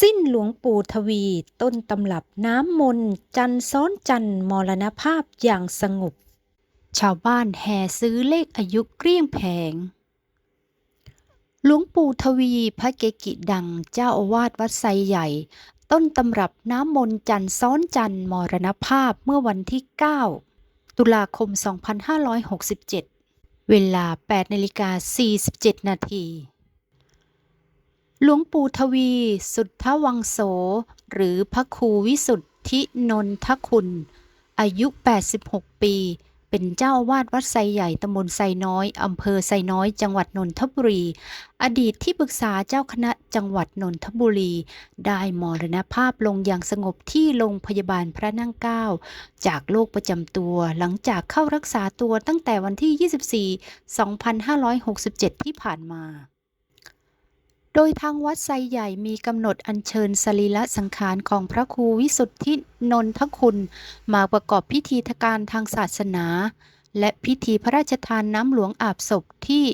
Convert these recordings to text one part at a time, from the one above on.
สิ้นหลวงปู่ทวี ต้นตำรับน้ำมนต์จันทร์ซ้อนจันทร์มรณภาพอย่างสงบ ชาวบ้านแห่ซื้อเลขอายุเกลี้ยงแผง หลวงปู่ทวีพระเกกิดังเจ้าอาวาสวัดไซใหญ่ ต้นตำรับน้ำมนต์จันทร์ซ้อนจันทร์มรณภาพเมื่อวันที่ 9 ตุลาคม 2567 เวลา8นาฬิกา47 นาที หลวงปู่ทวี สุทธวังโส หรือพระครูวิสุทธินนทคุณ อายุ 86 ปี เป็นเจ้าอาวาสวัดไซใหญ่ตำบลไซน้อยอำเภอไซน้อย จังหวัดนนทบุรี อดีตที่ปรึกษาเจ้าคณะจังหวัดนนทบุรี ได้มรณภาพลงอย่างสงบที่โรงพยาบาลพระนั่งเกล้าจากโรคประจำตัวหลังจากเข้ารักษาตัวตั้งแต่วันที่ 24 2567 ที่ผ่านมา โดยทางวัดไซใหญ่มีกำหนดอัญเชิญสรีระสังขารของพระครูวิสุทธินนทคุณ มาประกอบพิธีการทางศาสนา และพิธีพระราชทานน้ำหลวงอาบศพที่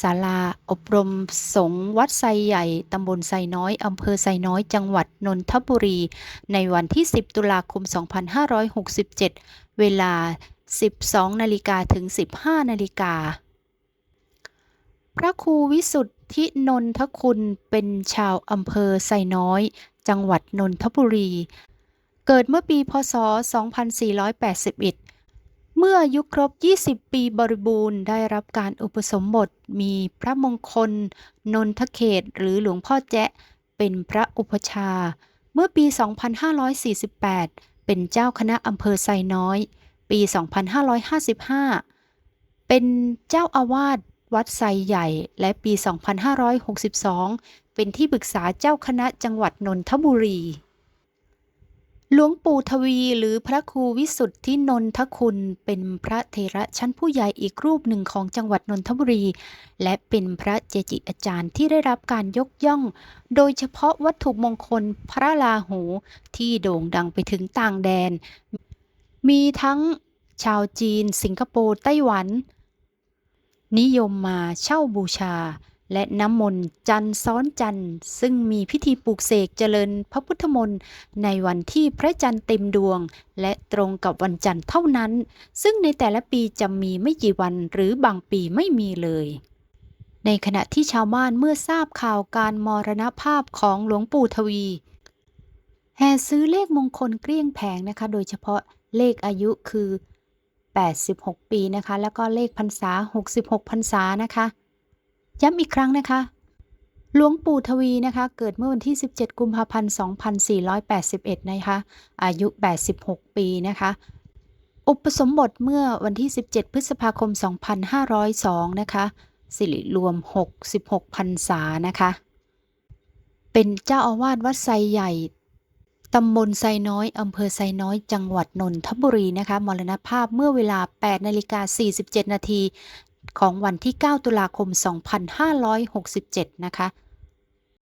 ศาลาอบรมสงฆ์วัดไซใหญ่ตำบลไซน้อยอำเภอไซน้อยจังหวัดนนทบุรี ในวันที่ 10 ตุลาคม 2567 เวลา 12 นาฬิกาถึง 15 นาฬิกา ระครูวิสุทธินนทคุณเป็นชาวอำเภอไซน้อย จังหวัดนนทบุรี เกิดเมื่อปีพศ 2481 เมื่ออายุครบ 20 ปีบริบูรณ์ได้รับการอุปสมบทมีพระมงคล นนทเขตหรือหลวงพ่อแจ๊ะ เป็นพระอุปชา เมื่อปี 2548 เป็นเจ้าคณะอำเภอไซน้อย ปี 2555 เป็นเจ้าอาวาส วัดไซใหญ่ และปี 2562 เป็นที่ปรึกษาเจ้าคณะจังหวัดนนทบุรี หลวงปู่ทวีหรือพระครูวิสุทธินนทคุณเป็นพระเถระชั้นผู้ใหญ่อีกรูปหนึ่งของจังหวัดนนทบุรี และเป็นพระเจจิอาจารย์ที่ได้รับการยกย่อง โดยเฉพาะวัตถุมงคลพระลาหูที่โด่งดังไปถึงต่างแดน มีทั้งชาวจีน สิงคโปร์ ไต้หวัน นิยมมาเช่าบูชา และน้ำมนต์จันทร์ซ้อนจันทร์ซึ่งมีพิธีปลูกเสกเจริญพระพุทธมนต์ในวันที่พระจันทร์เต็มดวง และตรงกับวันจันทร์เท่านั้น ซึ่งในแต่ละปีจะมีไม่กี่วันหรือบางปีไม่มีเลยในขณะที่ชาวบ้านเมื่อทราบข่าวการมรณภาพของหลวงปู่ทวี แห่ซื้อเลขมงคลเกลี้ยงแผงนะคะ โดยเฉพาะเลขอายุคือ 86 ปีนะคะ แล้วก็เลขพรรษา 66 พรรษานะคะ ย้ำอีกครั้งนะคะ หลวงปู่ทวีนะคะ เกิดเมื่อวันที่ 17 กุมภาพันธ์ 2481 นะคะ อายุ 86 ปีนะคะอุปสมบทเมื่อวันที่ 17 พฤษภาคม 2502 นะคะ สิริรวม 66พรรษานะคะ เป็นเจ้าอาวาสวัดไซใหญ่ ตำบลไซน้อยอำเภอไซน้อย จังหวัดนนทบุรีนะคะมรณภาพเมื่อเวลา 8 นาฬิกา 47 นาทีของวันที่ 9 ตุลาคม 2567 นะคะ